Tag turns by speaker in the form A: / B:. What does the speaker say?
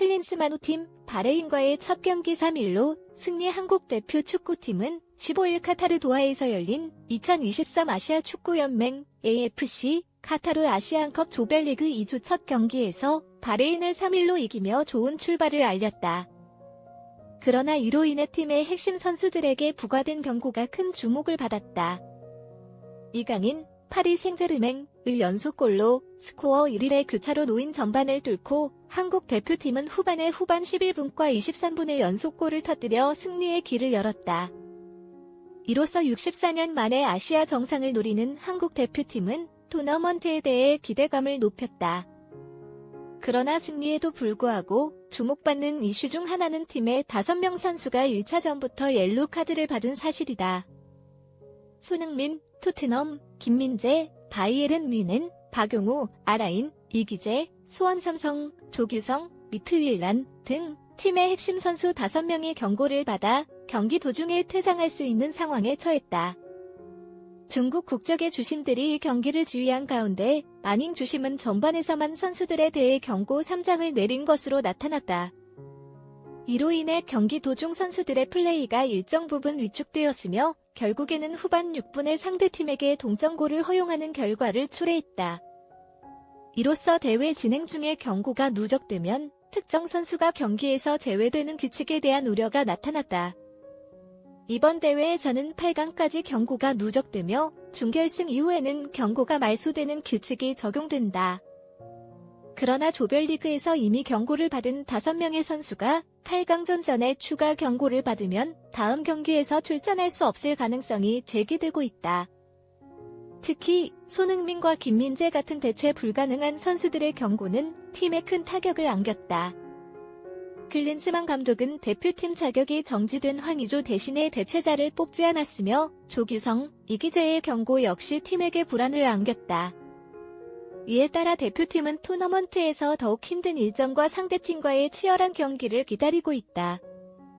A: 클린스만 호 팀 바레인과의 첫 경기 3일로 승리 한국 대표 축구팀은 15일 카타르 도하에서 열린 2023 아시아 축구연맹 AFC 카타르 아시안컵 조별리그 2주 첫 경기에서 바레인을 3일로 이기며 좋은 출발을 알렸다. 그러나 이로 인해 팀의 핵심 선수들에게 부과된 경고가 큰 주목을 받았다. 이강인, 파리 생제르맹을 연속골로 스코어 1일의 교차로 놓인 전반을 뚫고 한국 대표팀은 후반에 후반 11분과 23분의 연속골을 터뜨려 승리의 길을 열었다. 이로써 64년 만에 아시아 정상을 노리는 한국 대표팀은 토너먼트에 대해 기대감을 높였다. 그러나 승리에도 불구하고 주목받는 이슈 중 하나는 팀의 5명 선수가 1차전부터 옐로 카드를 받은 사실이다. 손흥민, 토트넘, 김민재, 바이에른 위는, 박용우, 아라인, 이기재, 수원 삼성, 조규성, 미트윌란 등 팀의 핵심 선수 5명이 경고를 받아 경기 도중에 퇴장할 수 있는 상황에 처했다. 중국 국적의 주심들이 경기를 지휘한 가운데 아닝 주심은 전반에서만 선수들에 대해 경고 3장을 내린 것으로 나타났다. 이로 인해 경기 도중 선수들의 플레이가 일정 부분 위축되었으며 결국에는 후반 6분에 상대팀에게 동점골을 허용하는 결과를 초래했다. 이로써 대회 진행 중에 경고가 누적되면 특정 선수가 경기에서 제외되는 규칙에 대한 우려가 나타났다. 이번 대회에서는 8강까지 경고가 누적되며 준결승 이후에는 경고가 말소되는 규칙이 적용된다. 그러나 조별리그에서 이미 경고를 받은 5명의 선수가 8강전 전에 추가 경고를 받으면 다음 경기에서 출전할 수 없을 가능성이 제기되고 있다. 특히 손흥민과 김민재 같은 대체 불가능한 선수들의 경고는 팀에 큰 타격을 안겼다. 클린스만 감독은 대표팀 자격이 정지된 황의조 대신에 대체자를 뽑지 않았으며 조규성, 이기재의 경고 역시 팀에게 불안을 안겼다. 이에 따라 대표팀은 토너먼트에서 더욱 힘든 일정과 상대팀과의 치열한 경기를 기다리고 있다.